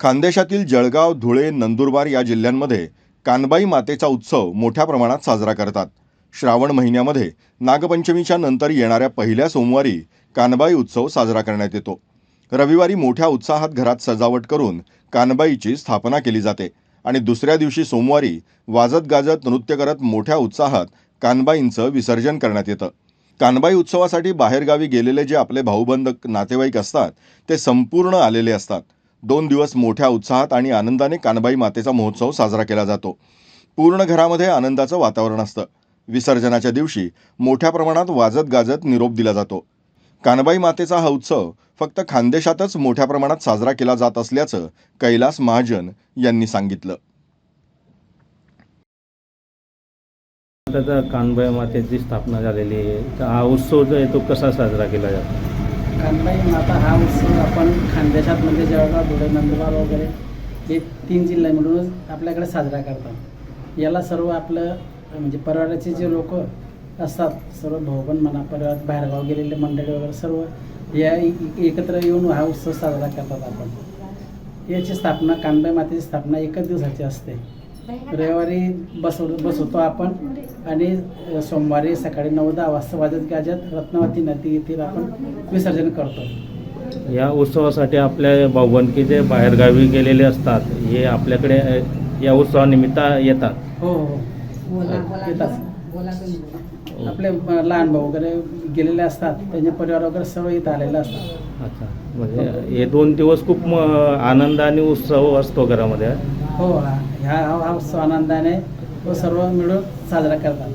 खानदेशातील जळगाव धुळे नंदुरबार या जिल्ह्यांमध्ये कानबाई मातेचा उत्सव मोठ्या प्रमाणात साजरा करतात. श्रावण महिन्यामध्ये नागपंचमीच्या नंतर येणाऱ्या पहिल्या सोमवारी कानबाई उत्सव साजरा करण्यात येतो. रविवारी मोठ्या उत्साहात घरात सजावट करून कानबाईची स्थापना केली जाते आणि दुसऱ्या दिवशी सोमवारी वाजत गाजत नृत्य करत मोठ्या उत्साहात कानबाईंचं विसर्जन करण्यात येतं. कानबाई उत्सवासाठी बाहेरगावी गेलेले जे आपले भाऊबंद नातेवाईक असतात ते संपूर्ण आलेले असतात. दोन दिवस मोठ्या उत्साहात आणि आनंदाने कानबाई मातेचा महोत्सव साजरा केला जातो. पूर्ण घरामध्ये आनंदाचं वातावरण असतं. विसर्जनाच्या दिवशी मोठ्या प्रमाणात वाजत गाजत निरोप दिला जातो. कानबाई मातेचा हा उत्सव फक्त खानदेशातच मोठ्या प्रमाणात साजरा केला जात असल्याचं कैलास महाजन यांनी सांगितलं. आता कानबाई मातेची स्थापना झालेली आहे. तर हा उत्सव जो आहे तो कसा साजरा केला जातो? कानबाई माता हा उत्सव आपण खानदेशात म्हणजे जळगाव धुळे नंदुरबार वगैरे हे तीन जिल्हे मिळूनच आपल्याकडे साजरा करतात. याला सर्व आपलं म्हणजे परिवाराचे जे लोक असतात सर्व भाऊबन म्हणा परिवार बाहेरगाव गेलेले मंडळी वगैरे सर्व या एकत्र येऊन हा उत्सव साजरा करतात आपण. याची स्थापना कानबाई मातेची स्थापना एकच दिवसाची असते. रविवारी बसव बसवतो आपण आणि सोमवारी सकाळी नऊ दहा वाजता वाजत गाजत रत्नावती नदी येथील आपण विसर्जन करतो. या उत्सवासाठी आपल्या भाऊबंदकी जे बाहेरगावी गेलेले असतात हे आपल्याकडे या उत्सवानिमित्त येतात. हो हो येतात. आपले लहान भाऊ वगैरे गेलेले असतात त्यांचे परिवार वगैरे सर्व इथं आलेले असतात. अच्छा म्हणजे हे दोन दिवस खूप म, आनंद आणि उत्सव असतो घरामध्ये. हो हा ह्या हा हा उत्सव आनंदाने तो सर्व मिळून साजरा करतात.